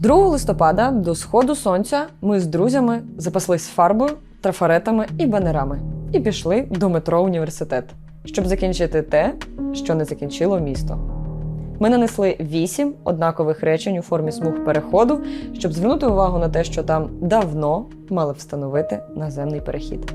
2 листопада до сходу сонця ми з друзями запаслись фарбою, трафаретами і банерами і пішли до метро університет, щоб закінчити те, що не закінчило місто. Ми нанесли вісім однакових речень у формі смуг переходу, щоб звернути увагу на те, що там давно мали встановити наземний перехід.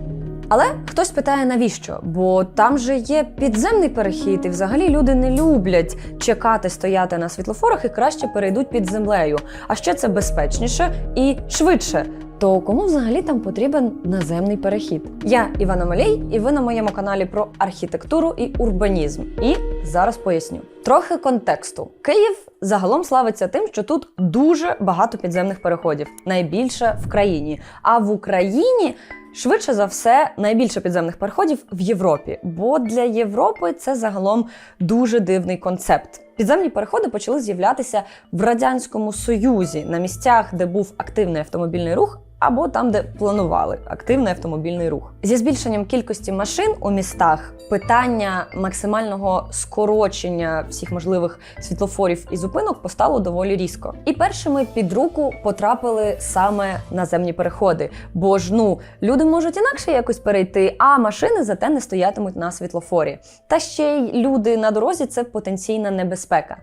Але хтось питає, навіщо? Бо там же є підземний перехід, і взагалі люди не люблять чекати, стояти на світлофорах і краще перейдуть під землею. А ще це безпечніше і швидше. То кому взагалі там потрібен наземний перехід? Я Івана Малій, і ви на моєму каналі про архітектуру і урбанізм. І зараз поясню. Трохи контексту. Київ загалом славиться тим, що тут дуже багато підземних переходів, найбільше в країні. А в Україні Швидше за все, найбільше підземних переходів в Європі, бо для Європи це загалом дуже дивний концепт. Підземні переходи почали з'являтися в радянському союзі на місцях, де був активний автомобільний рух. Або там, де планували активний автомобільний рух, зі збільшенням кількості машин у містах питання максимального скорочення всіх можливих світлофорів і зупинок постало доволі різко. І першими під руку потрапили саме наземні переходи. Бо ж ну люди можуть інакше якось перейти, а машини зате не стоятимуть на світлофорі. Та ще й люди на дорозі це потенційна небезпека.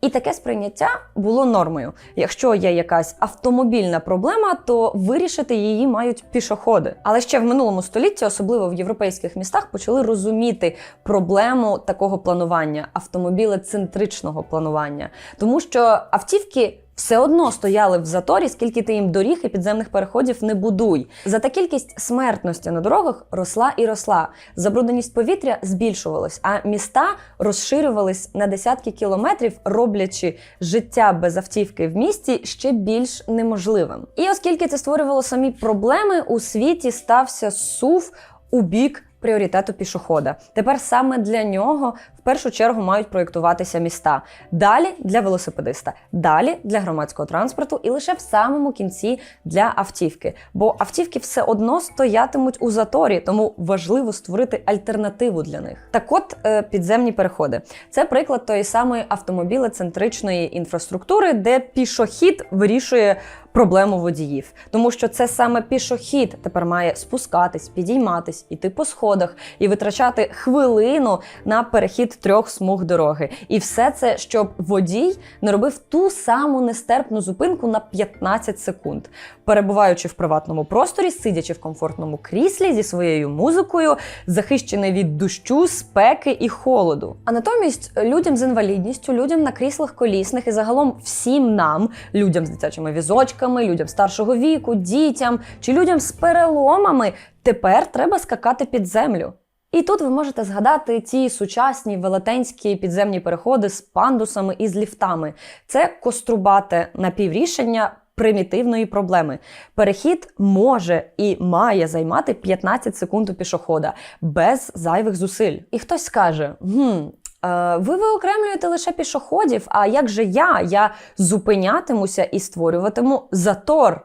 І таке сприйняття було нормою. Якщо є якась автомобільна проблема, то вирішити її мають пішоходи. Але ще в минулому столітті, особливо в європейських містах, почали розуміти проблему такого планування автомобілецентричного планування, тому що автівки. Все одно стояли в заторі, скільки ти їм доріг і підземних переходів не будуй. Зата кількість смертності на дорогах росла і росла. Забрудненість повітря збільшувалась, а міста розширювались на десятки кілометрів, роблячи життя без автівки в місті ще більш неможливим. І оскільки це створювало самі проблеми, у світі стався сув у бік пріоритету пішохода. Тепер саме для нього в першу чергу мають проєктуватися міста. Далі для велосипедиста, далі для громадського транспорту і лише в самому кінці для автівки. Бо автівки все одно стоятимуть у заторі, тому важливо створити альтернативу для них. Так от е, підземні переходи. Це приклад тої самої автомобілецентричної інфраструктури, де пішохід вирішує проблему водіїв, тому що це саме пішохід тепер має спускатись, підійматись, іти по сходах і витрачати хвилину на перехід трьох смуг дороги. І все це, щоб водій не робив ту саму нестерпну зупинку на 15 секунд, перебуваючи в приватному просторі, сидячи в комфортному кріслі зі своєю музикою, захищений від дощу, спеки і холоду. А натомість людям з інвалідністю, людям на кріслах колісних і загалом всім нам, людям з дитячими візочками, людям старшого віку, дітям чи людям з переломами, тепер треба скакати під землю. І тут ви можете згадати ті сучасні велетенські підземні переходи з пандусами і з ліфтами. Це кострубате напіврішення примітивної проблеми. Перехід може і має займати 15 секунд у пішохода без зайвих зусиль. І хтось скаже: гм. Е, Ви виокремлюєте лише пішоходів, а як же я? Я зупинятимуся і створюватиму затор.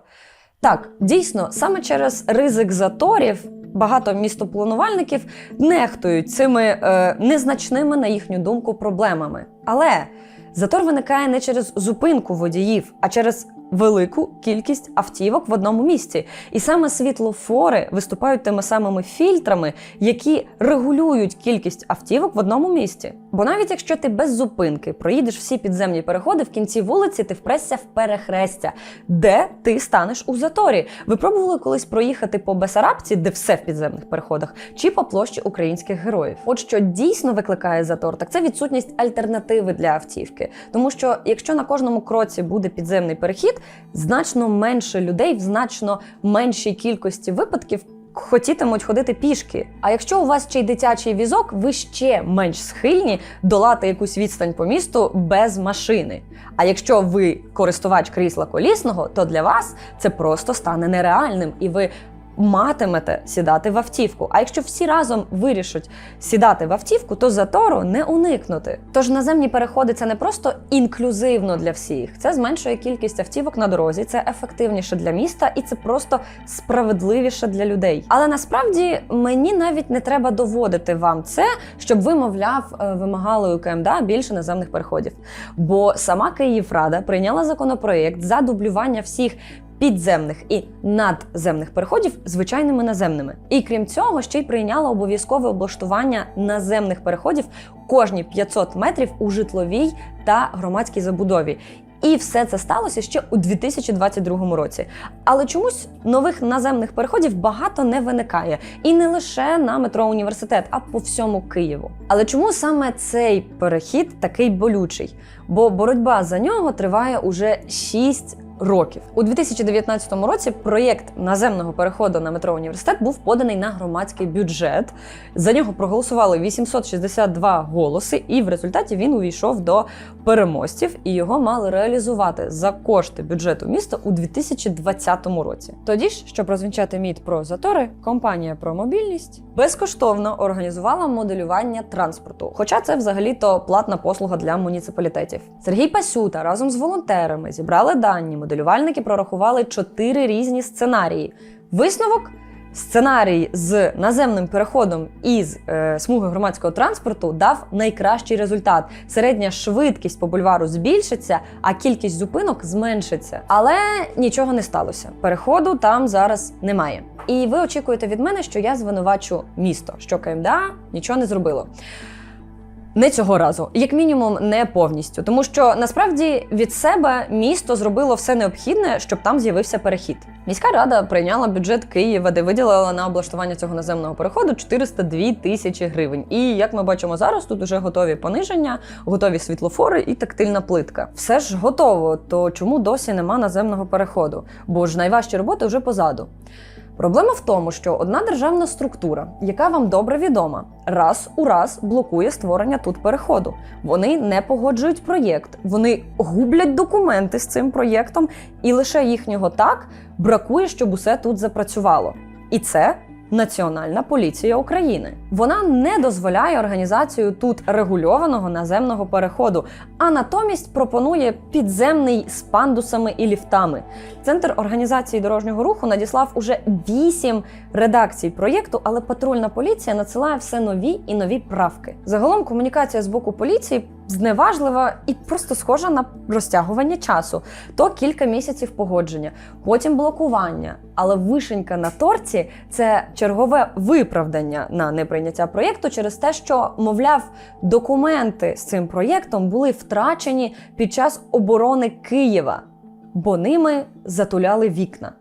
Так, дійсно, саме через ризик заторів багато містопланувальників нехтують цими е, незначними, на їхню думку, проблемами. Але затор виникає не через зупинку водіїв, а через велику кількість автівок в одному місці. І саме світлофори виступають тими самими фільтрами, які регулюють кількість автівок в одному місці. Бо навіть якщо ти без зупинки проїдеш всі підземні переходи, в кінці вулиці ти впрешся в перехрестя, де ти станеш у заторі. Ви пробували колись проїхати по Бесарабці, де все в підземних переходах, чи по площі українських героїв? От що дійсно викликає затор, так це відсутність альтернативи для автівки. Тому що якщо на кожному кроці буде підземний перехід, значно менше людей в значно меншій кількості випадків. Хотітимуть ходити пішки. А якщо у вас ще й дитячий візок, ви ще менш схильні долати якусь відстань по місту без машини. А якщо ви користувач крісла колісного, то для вас це просто стане нереальним, і ви матимете сідати в автівку. А якщо всі разом вирішать сідати в автівку, то затору не уникнути. Тож наземні переходи це не просто інклюзивно для всіх, це зменшує кількість автівок на дорозі, це ефективніше для міста і це просто справедливіше для людей. Але насправді мені навіть не треба доводити вам це, щоб ви, мовляв, е, вимагали у КМДА більше наземних переходів. Бо сама Київрада прийняла законопроєкт за дублювання всіх. Підземних і надземних переходів звичайними наземними, і крім цього, ще й прийняла обов'язкове облаштування наземних переходів кожні 500 метрів у житловій та громадській забудові. І все це сталося ще у 2022 році. Але чомусь нових наземних переходів багато не виникає, і не лише на метро університет, а по всьому Києву. Але чому саме цей перехід такий болючий? Бо боротьба за нього триває уже 6 років. У 2019 році проєкт наземного переходу на метро університет був поданий на громадський бюджет. За нього проголосували 862 голоси, і в результаті він увійшов до переможців, і його мали реалізувати за кошти бюджету міста у 2020 році. Тоді ж, щоб розвінчати міт про затори, компанія про мобільність безкоштовно організувала моделювання транспорту. Хоча це взагалі-то платна послуга для муніципалітетів. Сергій Пасюта разом з волонтерами зібрали дані. Моделювальники прорахували чотири різні сценарії. Висновок. Сценарій з наземним переходом із е, смуги громадського транспорту дав найкращий результат. Середня швидкість по бульвару збільшиться, а кількість зупинок зменшиться. Але нічого не сталося. Переходу там зараз немає. І ви очікуєте від мене, що я звинувачу місто, що КМДА нічого не зробило. Не цього разу, як мінімум, не повністю, тому що насправді від себе місто зробило все необхідне, щоб там з'явився перехід. Міська рада прийняла бюджет Києва, де виділила на облаштування цього наземного переходу 402 тисячі гривень. І як ми бачимо зараз, тут уже готові пониження, готові світлофори і тактильна плитка. Все ж готово. То чому досі нема наземного переходу? Бо ж найважчі роботи вже позаду. Проблема в тому, що одна державна структура, яка вам добре відома, раз у раз блокує створення тут переходу. Вони не погоджують проєкт, вони гублять документи з цим проєктом, і лише їхнього так бракує, щоб усе тут запрацювало. І це Національна поліція України. Вона не дозволяє організацію тут регульованого наземного переходу, а натомість пропонує підземний з пандусами і ліфтами. Центр організації дорожнього руху надіслав уже вісім редакцій проєкту, але патрульна поліція надсилає все нові і нові правки. Загалом комунікація з боку поліції зневажлива і просто схожа на розтягування часу. То кілька місяців погодження, потім блокування. Але вишенька на торці це чергове виправдання на неприйняття проєкту через те, що, мовляв, документи з цим проєктом були втрачені під час оборони Києва, бо ними затуляли вікна.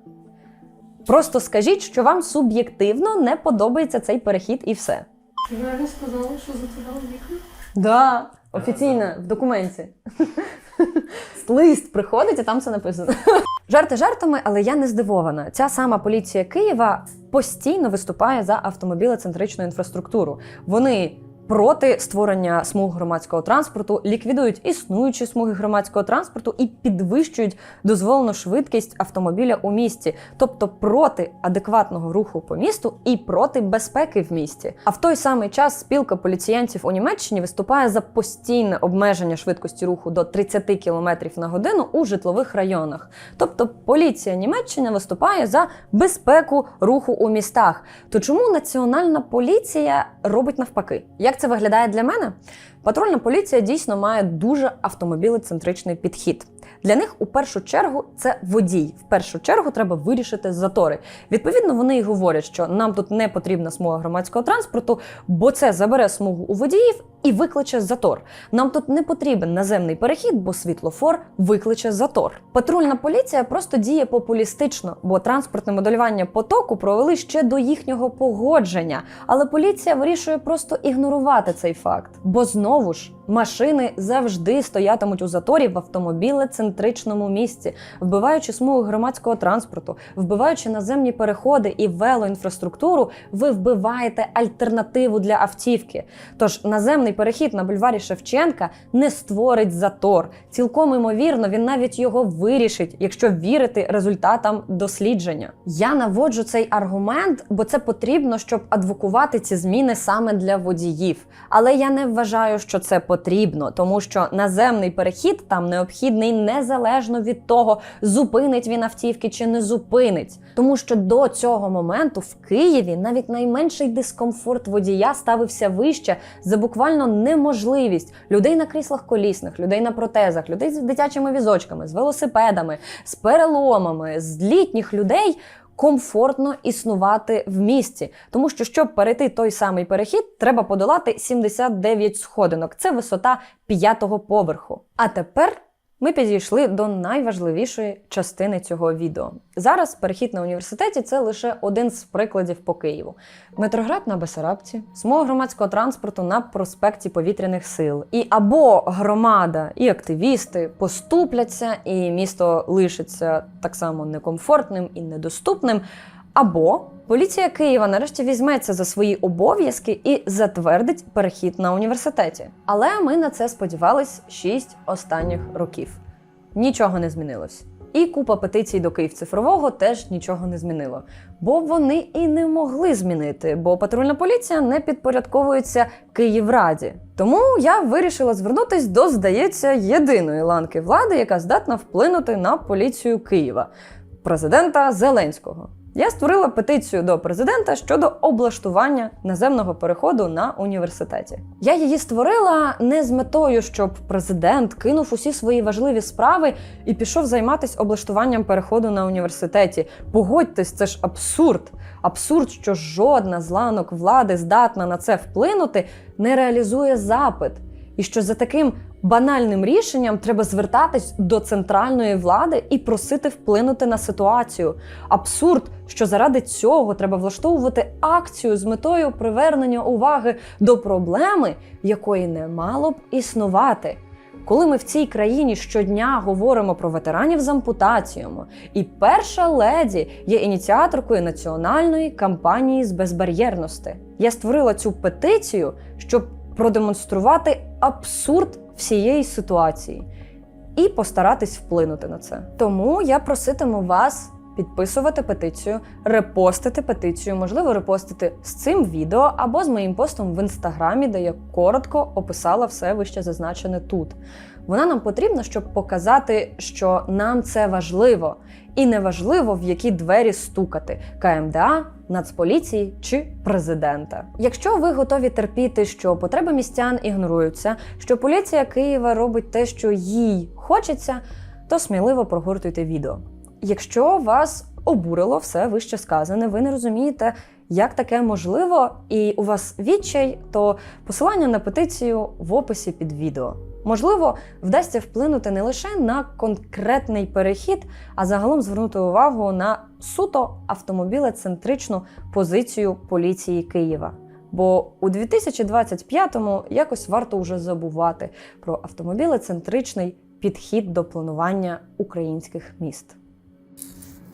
Просто скажіть, що вам суб'єктивно не подобається цей перехід і все. Ти реально сказала, що затягали вікна? Да, офіційно в документі. Лист приходить, і там це написано. Жарти жартами, але я не здивована. Ця сама поліція Києва постійно виступає за автомобілецентричну інфраструктуру. Вони проти створення смуг громадського транспорту, ліквідують існуючі смуги громадського транспорту і підвищують дозволену швидкість автомобіля у місті, тобто проти адекватного руху по місту і проти безпеки в місті. А в той самий час спілка поліціянтів у Німеччині виступає за постійне обмеження швидкості руху до 30 км на годину у житлових районах. Тобто поліція Німеччини виступає за безпеку руху у містах. То чому національна поліція робить навпаки? Як це виглядає для мене? Патрульна поліція дійсно має дуже автомобілецентричний підхід. Для них у першу чергу це водій. В першу чергу треба вирішити затори. Відповідно, вони і говорять, що нам тут не потрібна смуга громадського транспорту, бо це забере смугу у водіїв і викличе затор. Нам тут не потрібен наземний перехід, бо світлофор викличе затор. Патрульна поліція просто діє популістично, бо транспортне моделювання потоку провели ще до їхнього погодження. Але поліція вирішує просто ігнорувати цей факт, бо знову ж Машини завжди стоятимуть у заторі в автомобілецентричному місці, вбиваючи смуги громадського транспорту, вбиваючи наземні переходи і велоінфраструктуру, ви вбиваєте альтернативу для автівки. Тож наземний перехід на бульварі Шевченка не створить затор. Цілком імовірно, він навіть його вирішить, якщо вірити результатам дослідження. Я наводжу цей аргумент, бо це потрібно, щоб адвокувати ці зміни саме для водіїв. Але я не вважаю, що це потрібно, тому що наземний перехід там необхідний незалежно від того, зупинить він автівки чи не зупинить. Тому що до цього моменту в Києві навіть найменший дискомфорт водія ставився вище за буквально неможливість людей на кріслах колісних, людей на протезах, людей з дитячими візочками, з велосипедами, з переломами, з літніх людей. Комфортно існувати в місті, тому що щоб перейти той самий перехід, треба подолати 79 сходинок. Це висота п'ятого поверху. А тепер ми підійшли до найважливішої частини цього відео. Зараз перехід на університеті це лише один з прикладів по Києву. Метроград на Бесарабці. Смуга громадського транспорту на проспекті повітряних сил. І або громада і активісти поступляться, і місто лишиться так само некомфортним і недоступним. Або поліція Києва нарешті візьметься за свої обов'язки і затвердить перехід на університеті. Але ми на це сподівались 6 останніх років. Нічого не змінилось. І купа петицій до Київцифрового теж нічого не змінило. Бо вони і не могли змінити, бо патрульна поліція не підпорядковується Київраді. Тому я вирішила звернутись до, здається, єдиної ланки влади, яка здатна вплинути на поліцію Києва президента Зеленського. Я створила петицію до президента щодо облаштування наземного переходу на університеті. Я її створила не з метою, щоб президент кинув усі свої важливі справи і пішов займатися облаштуванням переходу на університеті. Погодьтесь, це ж абсурд. Абсурд, що жодна з ланок влади здатна на це вплинути, не реалізує запит. І що за таким банальним рішенням треба звертатись до центральної влади і просити вплинути на ситуацію. Абсурд, що заради цього треба влаштовувати акцію з метою привернення уваги до проблеми, якої не мало б існувати. Коли ми в цій країні щодня говоримо про ветеранів з ампутаціями, і перша леді є ініціаторкою національної кампанії з безбар'єрності. Я створила цю петицію, щоб продемонструвати абсурд всієї ситуації і постаратись вплинути на це. Тому я проситиму вас підписувати петицію, репостити петицію, можливо, репостити з цим відео або з моїм постом в інстаграмі, де я коротко описала все вище зазначене тут. Вона нам потрібна, щоб показати, що нам це важливо, і не важливо, в які двері стукати КМДА, Нацполіції чи президента. Якщо ви готові терпіти, що потреби містян ігноруються, що поліція Києва робить те, що їй хочеться, то сміливо прогортуйте відео. Якщо вас обурило все вище сказане, ви не розумієте, як таке можливо, і у вас відчай, то посилання на петицію в описі під відео. Можливо, вдасться вплинути не лише на конкретний перехід, а загалом звернути увагу на суто автомобілецентричну позицію поліції Києва. Бо у 2025-му якось варто вже забувати про автомобілецентричний підхід до планування українських міст.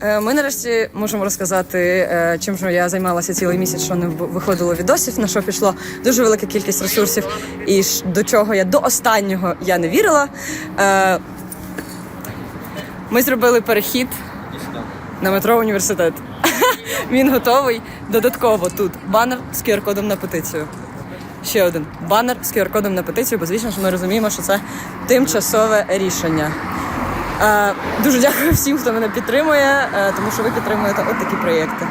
Е, Ми нарешті можемо розказати, е, чим же я займалася цілий місяць, що не виходило відосів, на що пішло дуже велика кількість ресурсів, і до чого я до останнього я не вірила. Е, Ми зробили перехід на метро університет. Він готовий. Додатково тут банер з QR-кодом на петицію. Ще один банер з QR-кодом на петицію, бо звісно ж ми розуміємо, що це тимчасове рішення. Е, дуже дякую всім, хто мене підтримує, е, тому що ви підтримуєте от такі проєкти.